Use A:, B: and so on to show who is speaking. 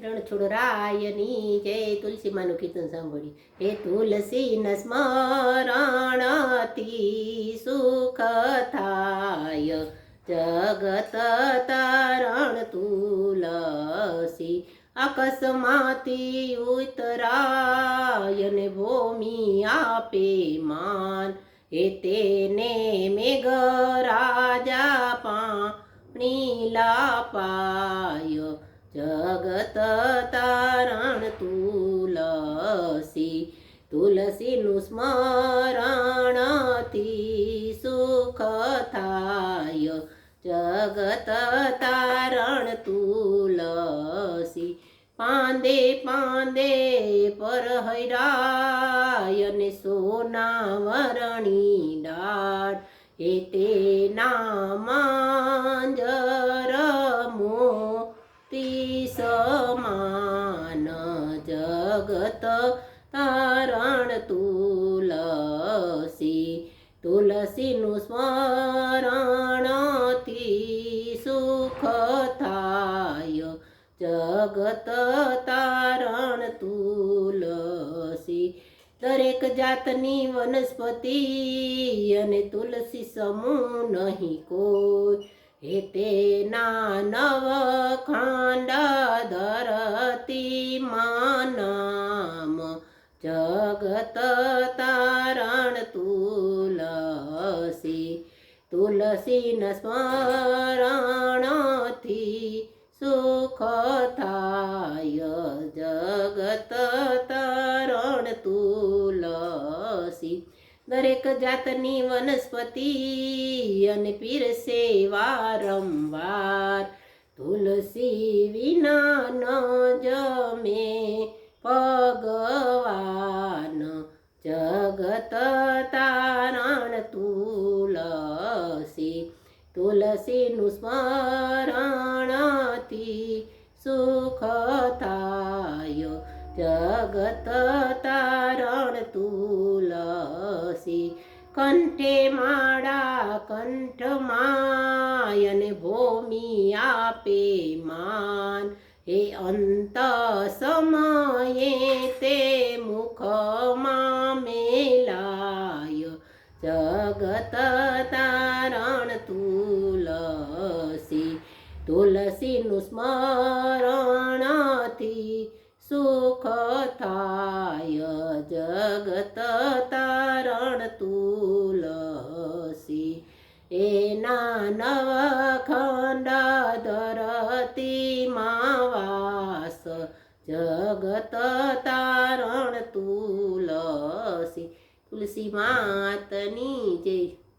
A: રણછોડ રાયની જય તુલસી માનું કીર્તન સાંભળી હે તુલસી ન સ્મરણથી સુખ થાય જગત તારણ તુલસી અકસ્માતી ઉતરાય ને ભૂમિ આપે માન હે તેને જગત તારણ તુલસી. તુલસીનું સ્મરણથી સુખ થાય જગત તારણ તુલસી. પાંદે પાંદે પર હૈરાય ને સોના વરણી ડાળ એ તે માંજર સમાન જગત તારણ તુલસી. તુલસીનું સ્મરણથી સુખ થાય. જગત તારણ તુલસી. દરેક જાતની વનસ્પતિ અને તુલસી સમૂહ નહીં કોઈ. હે તેના નવ ખાંડા ધરતી માનામ જગત તારણ તુલસી. તુલસીના સ્મરણથી સુખ થાય. જગત તારણ તુલસી. દરેક જાતની વનસ્પતિ અને પીરસે વારંવાર તુલસી વિના ન જમે ભગવાન જગત તારણ તુલસી. તુલસીનું સ્મરણથી સુખ થાય. જગત તારણ તુલસી. કંઠે માળા કંઠમાય અને ભૂમિ આપે માન. હે અંત સમયે તે મુખમાં મેલાય. જગત તારણ તુલસી, તુલસીનું સ્મરણથી સુખ થાય. જગત તારણ તુલસી, એના નવ જગત તારણ તુલસી. તુલસી માતની જય.